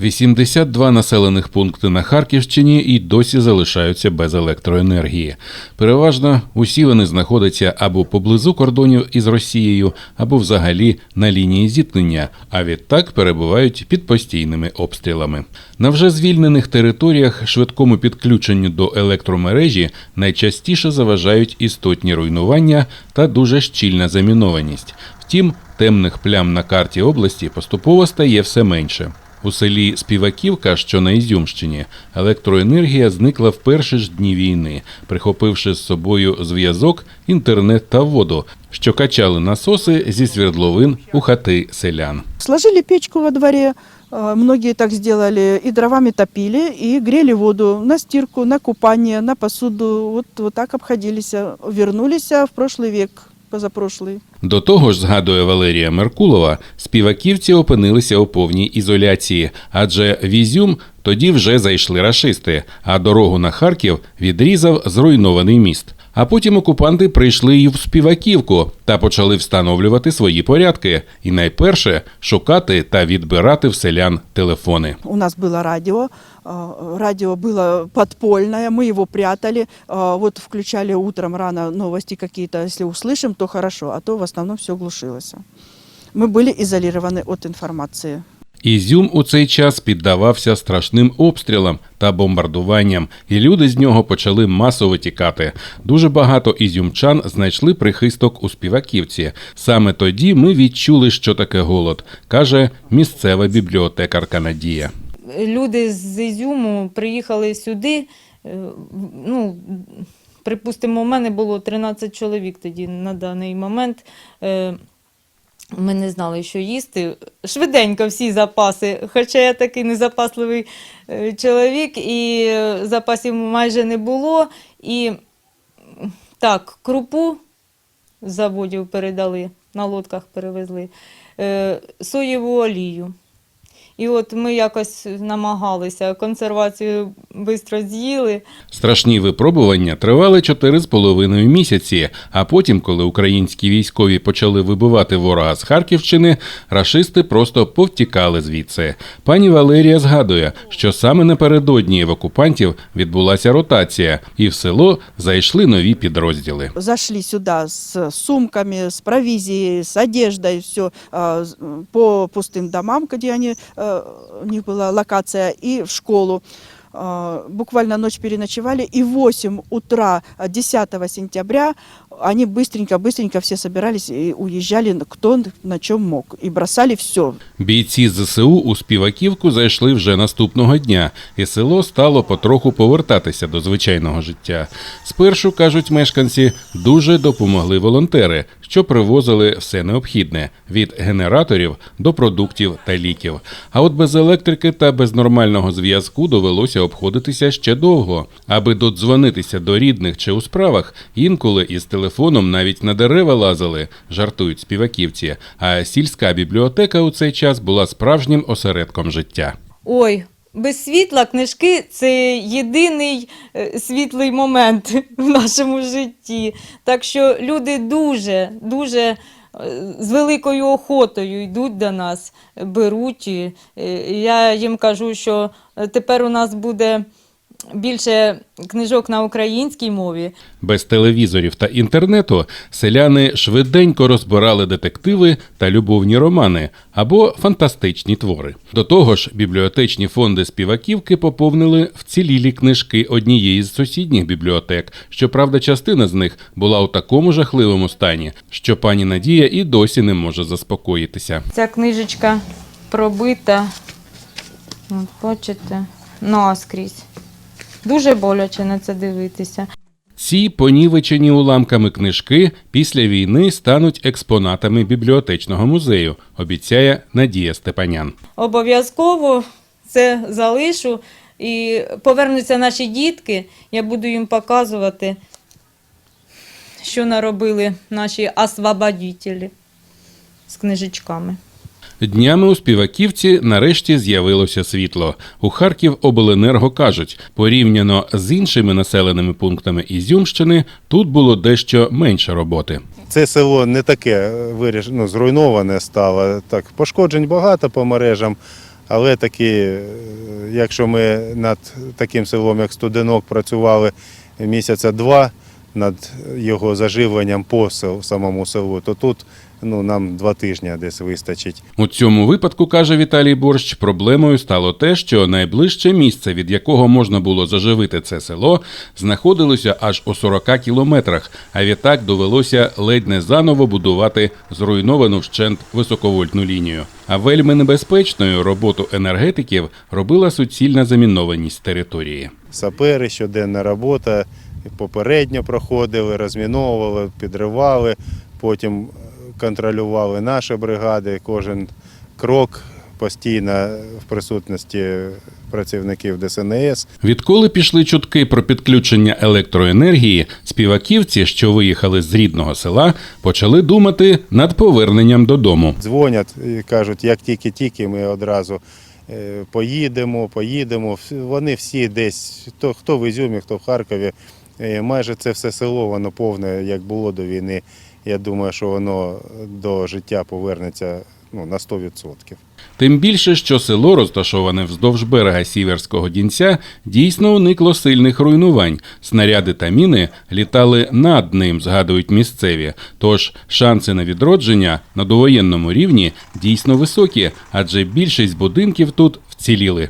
82 населених пункти на Харківщині і досі залишаються без електроенергії. Переважно усі вони знаходяться або поблизу кордонів із Росією, або взагалі на лінії зіткнення, а відтак перебувають під постійними обстрілами. На вже звільнених територіях швидкому підключенню до електромережі найчастіше заважають істотні руйнування та дуже щільна замінованість. Втім, темних плям на карті області поступово стає все менше. У селі Співаківка, що на Ізюмщині, електроенергія зникла в перші ж дні війни, прихопивши з собою зв'язок, інтернет та воду, що качали насоси зі свердловин у хати селян. Сложили печку во дворе, э, многие так сделали, и дровами топили, и грели воду на стирку, на купание, на посуду. Вот, вот так обходились. Вернулись в прошлый век, позапрошлый. До того ж, згадує Валерія Меркулова, співаківці опинилися у повній ізоляції, адже в Ізюм тоді вже зайшли рашисти, а дорогу на Харків відрізав зруйнований міст. А потім окупанти прийшли і в співаківку та почали встановлювати свої порядки. І найперше шукати та відбирати в селян телефони. У нас было радио, э, радио было подпольное, мы его прятали, э, вот включали утром рано новости какие-то, если услышим, то хорошо, а то в основном все глушилось. Мы были изолированы от информации. Ізюм у цей час піддавався страшним обстрілам та бомбардуванням, і люди з нього почали масово тікати. Дуже багато ізюмчан знайшли прихисток у співаківці. Саме тоді ми відчули, що таке голод, каже місцева бібліотекарка Надія. люди з Ізюму приїхали сюди. е, Ну, припустимо, у мене було 13 чоловік тоді на даний момент. Ми не знали, що їсти. Швиденько всі запаси. Хоча я такий незапасливий е, чоловік, і е, запасів майже не було. І так, крупу з заводів передали, на лодках перевезли, е, соєву олію. І от ми якось намагалися консервацію швидко з'їли. Страшні випробування тривали чотири з половиною місяці. А потім, коли українські військові почали вибивати ворога з Харківщини, рашисти просто повтікали звідси. Пані Валерія згадує, що саме напередодні в окупантів відбулася ротація, і в село зайшли нові підрозділи. Зашли сюда с сумками, с провизией, с одеждой, все по пустым домам, где они, э, у них была локация, и в школу. Э, Буквально ночь переночевали, и в 8 утра э, 10 сентября они быстренько-быстренько все собирались и уезжали, кто на чем мог, и бросали все. Бійці ЗСУ у співаківку зайшли вже наступного дня, і село стало потроху повертатися до звичайного життя. Спершу кажуть мешканці, дуже допомогли волонтери, що привозили все необхідне від генераторів до продуктів та ліків. А от без електрики та без нормального зв'язку довелося обходитися ще довго. Аби додзвонитися до рідних чи у справах, інколи із телефоном навіть на дерева лазили, жартують співаківці. А сільська бібліотека у цей час була справжнім осередком життя. Ой, без світла книжки це єдиний е, світлий момент в нашому житті. Так що люди дуже, дуже е, з великою охотою йдуть до нас, беруть. Е, Я їм кажу, що тепер у нас буде більше книжок на українській мові. Без телевізорів та інтернету селяни швиденько розбирали детективи та любовні романи або фантастичні твори. До того ж, бібліотечні фонди співаківки поповнили вцілілі книжки однієї з сусідніх бібліотек. Щоправда, частина з них була у такому жахливому стані, що пані Надія і досі не може заспокоїтися. Ця книжечка пробита. От, бачите, наскрізь. Дуже боляче на це дивитися. Ці понівечені уламками книжки після війни стануть експонатами бібліотечного музею, обіцяє Надія Степанян. Обов'язково це залишу. І повернуться наші дітки, я буду їм показувати, що наробили наші освободителі з книжечками. Днями у співаківці нарешті з'явилося світло. У Харків обленерго кажуть, порівняно з іншими населеними пунктами Ізюмщини, тут було дещо менше роботи. Це село не таке виріш... ну, зруйноване стало. Так, пошкоджень багато по мережам, Але таки, е, якщо ми над таким селом, як Студенок, працювали місяця два над його заживленням по самому селу, то тут ну, нам два тижні десь вистачить. У цьому випадку, каже Віталій Борщ, проблемою стало те, що найближче місце, від якого можна було заживити це село, знаходилося аж у 40 кілометрах, а відтак довелося ледь не заново будувати зруйновану вщент високовольтну лінію. А вельми небезпечною роботу енергетиків робила суцільна замінованість території. Сапери, щоденна робота, попередньо проходили, розміновували, підривали, потім е, контролювали наші бригади, кожен крок постійно в присутності працівників ДСНС. Відколи пішли чутки про підключення електроенергії, співаківці, що виїхали з рідного села, почали думати над поверненням додому. Дзвонять і кажуть, як тільки-тільки ми одразу е, поїдемо, поїдемо. Вони всі десь, хто, хто в Ізюмі, хто в Харкові. Е, Майже це все село, воно повне, як було до війни. Я думаю, що воно до життя повернеться ну, на 100%. Тим більше, що село, розташоване вздовж берега Сіверського Дінця, дійсно уникло сильних руйнувань. Снаряди та міни літали над ним, згадують місцеві. Тож шанси на відродження на довоєнному рівні дійсно високі, адже більшість будинків тут вціліли.